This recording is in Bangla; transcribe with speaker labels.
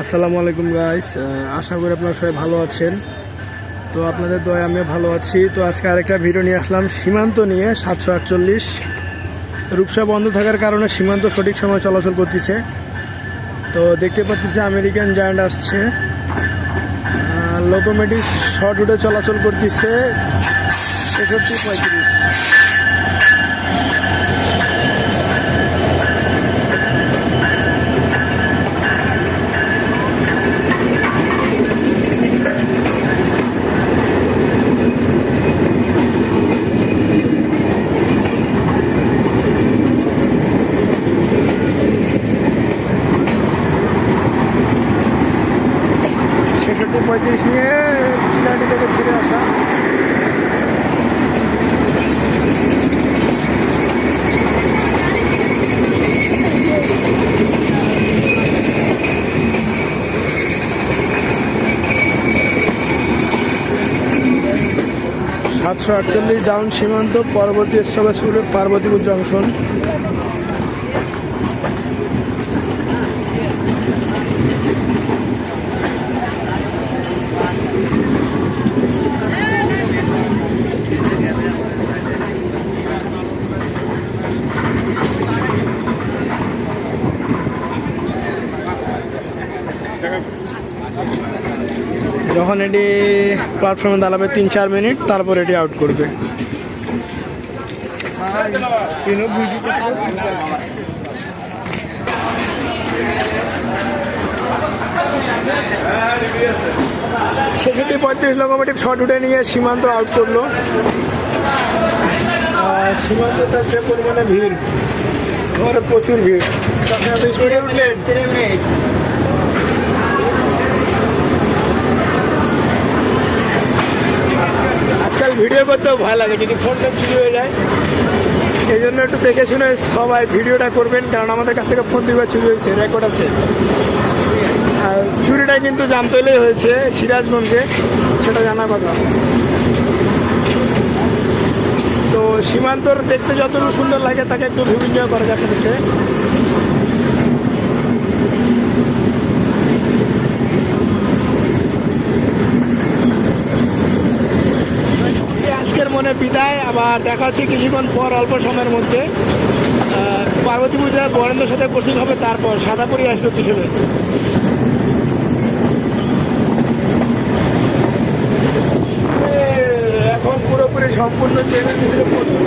Speaker 1: আসসালামু আলাইকুম গাইস আশা করি আপনারা সবাই ভালো আছেন। তো আপনাদের দয় আমিও ভালো আছি। তো আজকে আরেকটা ভিডিও নিয়ে আসলাম। সীমান্ত নিয়ে সাতশো আটচল্লিশ। রূপসা বন্ধ থাকার কারণে সীমান্ত সঠিক সময় চলাচল করতেছে। তো দেখতে পাচ্ছি আমেরিকান জায়ান্ট আসছে। লোকোমেটিক শর্ট রুটে চলাচল করতেছে। ছেষট্টি পঁয়ত্রিশ ছেষট্টি পঁয়ত্রিশ নিয়ে চিলাটি থেকে ছেড়ে আসা। সাতশো আটচল্লিশ ডাউন সীমান্ত পরবর্তী স্টপেজ পার্বতীপুর জংশন। যখন এটি প্ল্যাটফর্মে দাঁড়াবে তিন চার মিনিট তারপর এটি আউট করবে। ছেষট্টি পঁয়ত্রিশ লোকোমোটিভ শট উঠে নিয়ে সীমান্ত আউট করল। আর সীমান্তটা সে পরিমাণে ভিড় ঘরে প্রচুর ভিড়। উঠলেন ভিডিও করতেও ভালো লাগে, যদি ফোনটা চুরি হয়ে যায়। এই জন্য একটু দেখে শুনে সবাই ভিডিওটা করবেন, কারণ আমাদের কাছ থেকে ফোন দিবার চুরি হয়েছে রেকর্ড আছে। আর চুরিটা কিন্তু জানতে হলেই হয়েছে, সিরাজগঞ্জে, সেটা জানা কথা। তো সীমান্তর দেখতে যতটুকু সুন্দর লাগে, তাকে একটু বিভিন্ন করা যায় মনে বিদায়, আবার দেখা হচ্ছে কিছুক্ষণ পর, অল্প সময়ের মধ্যে পার্বতী পূজা বরেন্দ্রের সাথে কোচিং হবে, তারপর সাদা পরি আসবে পিছনে এখন পুরোপুরি সম্পূর্ণ ট্রেনের ভিতরে প্রচুর।